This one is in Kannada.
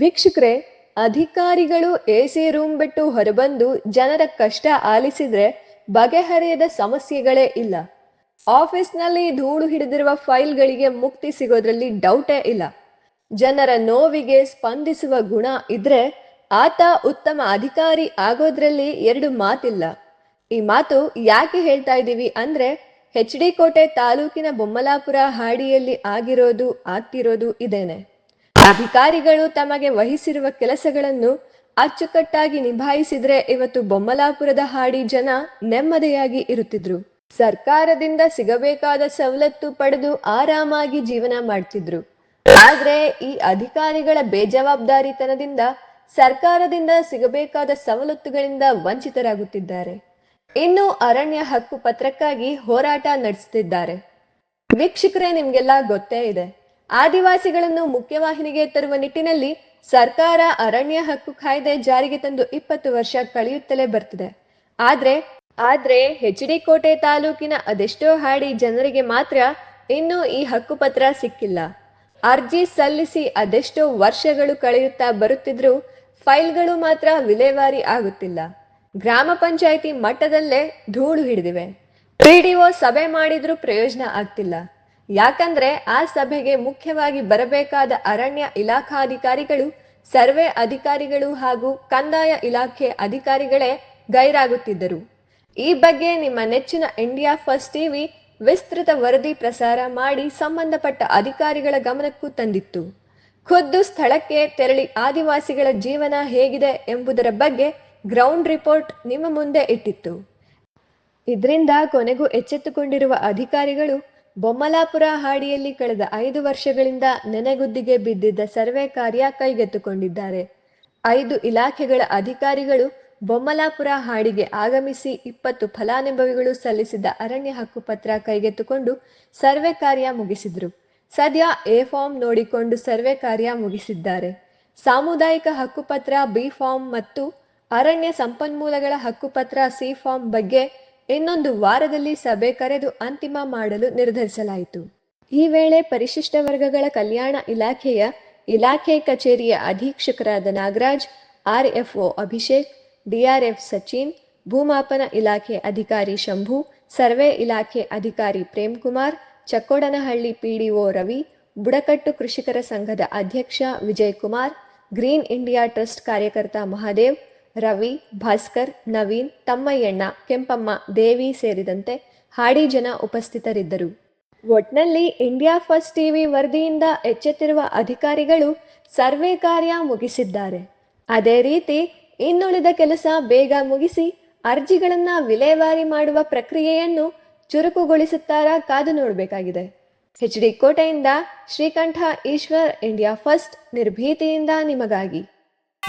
ವೀಕ್ಷಕರೇ ಅಧಿಕಾರಿಗಳು ಎಸಿ ರೂಮ್ ಬಿಟ್ಟು ಹೊರಬಂದು ಜನರ ಕಷ್ಟ ಆಲಿಸಿದ್ರೆ ಬಗೆಹರಿಯದ ಸಮಸ್ಯೆಗಳೇ ಇಲ್ಲ. ಆಫೀಸ್ನಲ್ಲಿ ಧೂಳು ಹಿಡಿದಿರುವ ಫೈಲ್ಗಳಿಗೆ ಮುಕ್ತಿ ಸಿಗೋದ್ರಲ್ಲಿ ಡೌಟೇ ಇಲ್ಲ. ಜನರ ನೋವಿಗೆ ಸ್ಪಂದಿಸುವ ಗುಣ ಇದ್ರೆ ಆತ ಉತ್ತಮ ಅಧಿಕಾರಿ ಆಗೋದ್ರಲ್ಲಿ ಎರಡು ಮಾತಿಲ್ಲ. ಈ ಮಾತು ಯಾಕೆ ಹೇಳ್ತಾ ಇದ್ದೀವಿ ಅಂದ್ರೆ ಎಚ್ ಡಿ ಕೋಟೆ ತಾಲೂಕಿನ ಬೊಮ್ಮಲಾಪುರ ಹಾಡಿಯಲ್ಲಿ ಆಗಿರೋದು ಆಗ್ತಿರೋದು ಇದೇನೆ. ಅಧಿಕಾರಿಗಳು ತಮಗೆ ವಹಿಸಿರುವ ಕೆಲಸಗಳನ್ನು ಅಚ್ಚುಕಟ್ಟಾಗಿ ನಿಭಾಯಿಸಿದ್ರೆ ಇವತ್ತು ಬೊಮ್ಮಲಾಪುರದ ಹಾಡಿ ಜನ ನೆಮ್ಮದಿಯಾಗಿ ಇರುತ್ತಿದ್ರು. ಸರ್ಕಾರದಿಂದ ಸಿಗಬೇಕಾದ ಸವಲತ್ತು ಪಡೆದು ಆರಾಮಾಗಿ ಜೀವನ ಮಾಡ್ತಿದ್ರು. ಆದ್ರೆ ಈ ಅಧಿಕಾರಿಗಳ ಬೇಜವಾಬ್ದಾರಿತನದಿಂದ ಸರ್ಕಾರದಿಂದ ಸಿಗಬೇಕಾದ ಸವಲತ್ತುಗಳಿಂದ ವಂಚಿತರಾಗುತ್ತಿದ್ದಾರೆ. ಇನ್ನು ಅರಣ್ಯ ಹಕ್ಕು ಪತ್ರಕ್ಕಾಗಿ ಹೋರಾಟ ನಡೆಸುತ್ತಿದ್ದಾರೆ ವೀಕ್ಷಕರೇ, ನಿಮ್ಗೆಲ್ಲ ಗೊತ್ತೇ ಇದೆ. ಆದಿವಾಸಿಗಳನ್ನು ಮುಖ್ಯವಾಹಿನಿಗೆ ತರುವ ನಿಟ್ಟಿನಲ್ಲಿ ಸರ್ಕಾರ ಅರಣ್ಯ ಹಕ್ಕು ಕಾಯ್ದೆ ಜಾರಿಗೆ ತಂದು ಇಪ್ಪತ್ತು ವರ್ಷ ಕಳೆಯುತ್ತಲೇ ಬರ್ತಿದೆ. ಆದ್ರೆ ಆದ್ರೆ ಎಚ್ ಡಿ ಕೋಟೆ ತಾಲೂಕಿನ ಅದೆಷ್ಟೋ ಹಾಡಿ ಜನರಿಗೆ ಮಾತ್ರ ಇನ್ನೂ ಈ ಹಕ್ಕುಪತ್ರ ಸಿಕ್ಕಿಲ್ಲ. ಅರ್ಜಿ ಸಲ್ಲಿಸಿ ಅದೆಷ್ಟೋ ವರ್ಷಗಳು ಕಳೆಯುತ್ತಾ ಬರುತ್ತಿದ್ರೂ ಫೈಲ್ಗಳು ಮಾತ್ರ ವಿಲೇವಾರಿ ಆಗುತ್ತಿಲ್ಲ. ಗ್ರಾಮ ಪಂಚಾಯಿತಿ ಮಟ್ಟದಲ್ಲೇ ಧೂಳು ಹಿಡಿದಿವೆ. ಪಿಡಿಒ ಸಭೆ ಮಾಡಿದ್ರೂ ಪ್ರಯೋಜನ ಆಗ್ತಿಲ್ಲ. ಯಾಕಂದ್ರೆ ಆ ಸಭೆಗೆ ಮುಖ್ಯವಾಗಿ ಬರಬೇಕಾದ ಅರಣ್ಯ ಇಲಾಖಾಧಿಕಾರಿಗಳು, ಸರ್ವೆ ಅಧಿಕಾರಿಗಳು ಹಾಗೂ ಕಂದಾಯ ಇಲಾಖೆ ಅಧಿಕಾರಿಗಳೇ ಗೈರಾಗುತ್ತಿದ್ದರು. ಈ ಬಗ್ಗೆ ನಿಮ್ಮ ನೆಚ್ಚಿನ ಇಂಡಿಯಾ ಫಸ್ಟ್ ಟಿವಿ ವಿಸ್ತೃತ ವರದಿ ಪ್ರಸಾರ ಮಾಡಿ ಸಂಬಂಧಪಟ್ಟ ಅಧಿಕಾರಿಗಳ ಗಮನಕ್ಕೂ ತಂದಿತ್ತು. ಖುದ್ದು ಸ್ಥಳಕ್ಕೆ ತೆರಳಿ ಆದಿವಾಸಿಗಳ ಜೀವನ ಹೇಗಿದೆ ಎಂಬುದರ ಬಗ್ಗೆ ಗ್ರೌಂಡ್ ರಿಪೋರ್ಟ್ ನಿಮ್ಮ ಮುಂದೆ ಇಟ್ಟಿತ್ತು. ಇದರಿಂದ ಕೊನೆಗೂ ಎಚ್ಚೆತ್ತುಕೊಂಡಿರುವ ಅಧಿಕಾರಿಗಳು ಬೊಮ್ಮಲಾಪುರ ಹಾಡಿಯಲ್ಲಿ ಕಳೆದ ಐದು ವರ್ಷಗಳಿಂದ ನೆನೆಗುದ್ದಿಗೆ ಬಿದ್ದಿದ್ದ ಸರ್ವೆ ಕಾರ್ಯ ಕೈಗೆತ್ತಿಕೊಂಡಿದ್ದಾರೆ. ಐದು ಇಲಾಖೆಗಳ ಅಧಿಕಾರಿಗಳು ಬೊಮ್ಮಲಾಪುರ ಹಾಡಿಗೆ ಆಗಮಿಸಿ ಇಪ್ಪತ್ತು ಫಲಾನುಭವಿಗಳು ಸಲ್ಲಿಸಿದ್ದ ಅರಣ್ಯ ಹಕ್ಕುಪತ್ರ ಕೈಗೆತ್ತಿಕೊಂಡು ಸರ್ವೆ ಕಾರ್ಯ ಮುಗಿಸಿದ್ರು. ಸದ್ಯ ಎ ಫಾರ್ಮ್ ನೋಡಿಕೊಂಡು ಸರ್ವೆ ಕಾರ್ಯ ಮುಗಿಸಿದ್ದಾರೆ. ಸಾಮುದಾಯಿಕ ಹಕ್ಕುಪತ್ರ ಬಿ ಫಾರ್ಮ್ ಮತ್ತು ಅರಣ್ಯ ಸಂಪನ್ಮೂಲಗಳ ಹಕ್ಕುಪತ್ರ ಸಿ ಫಾರ್ಮ್ ಬಗ್ಗೆ ಇನ್ನೊಂದು ವಾರದಲ್ಲಿ ಸಭೆ ಕರೆದು ಅಂತಿಮ ಮಾಡಲು ನಿರ್ಧರಿಸಲಾಯಿತು. ಈ ವೇಳೆ ಪರಿಶಿಷ್ಟ ವರ್ಗಗಳ ಕಲ್ಯಾಣ ಇಲಾಖೆಯ ಇಲಾಖೆ ಕಚೇರಿಯ ಅಧೀಕ್ಷಕರಾದ ನಾಗರಾಜ್, ಆರ್ಎಫ್ಒ ಅಭಿಷೇಕ್, ಡಿಆರ್ಎಫ್ ಸಚಿನ್, ಭೂಮಾಪನ ಇಲಾಖೆ ಅಧಿಕಾರಿ ಶಂಭು, ಸರ್ವೆ ಇಲಾಖೆ ಅಧಿಕಾರಿ ಪ್ರೇಮ್ಕುಮಾರ್, ಚಕ್ಕೋಡನಹಳ್ಳಿ ಪಿಡಿಒ ರವಿ, ಬುಡಕಟ್ಟು ಕೃಷಿಕರ ಸಂಘದ ಅಧ್ಯಕ್ಷ Vijay Kumar, Green India Trust ಕಾರ್ಯಕರ್ತ ಮಹಾದೇವ್ ರವಿ, ಭಾಸ್ಕರ್, ನವೀನ್, ತಮ್ಮಯ್ಯಣ್ಣ, ಕೆಂಪಮ್ಮ, ದೇವಿ ಸೇರಿದಂತೆ ಹಾಡಿ ಜನ ಉಪಸ್ಥಿತರಿದ್ದರು. ಒಟ್ನಲ್ಲಿ ಇಂಡಿಯಾ ಫಸ್ಟ್ ಟಿವಿ ವರದಿಯಿಂದ ಎಚ್ಚೆತ್ತಿರುವ ಅಧಿಕಾರಿಗಳು ಸರ್ವೆ ಕಾರ್ಯ ಮುಗಿಸಿದ್ದಾರೆ. ಅದೇ ರೀತಿ ಇನ್ನುಳಿದ ಕೆಲಸ ಬೇಗ ಮುಗಿಸಿ ಅರ್ಜಿಗಳನ್ನು ವಿಲೇವಾರಿ ಮಾಡುವ ಪ್ರಕ್ರಿಯೆಯನ್ನು ಚುರುಕುಗೊಳಿಸುತ್ತಾರಾ ಕಾದು ನೋಡಬೇಕಾಗಿದೆ. ಎಚ್ ಡಿ ಕೋಟೆಯಿಂದ ಶ್ರೀಕಂಠ ಈಶ್ವರ್, ಇಂಡಿಯಾ ಫಸ್ಟ್, ನಿರ್ಭೀತಿಯಿಂದ ನಿಮಗಾಗಿ.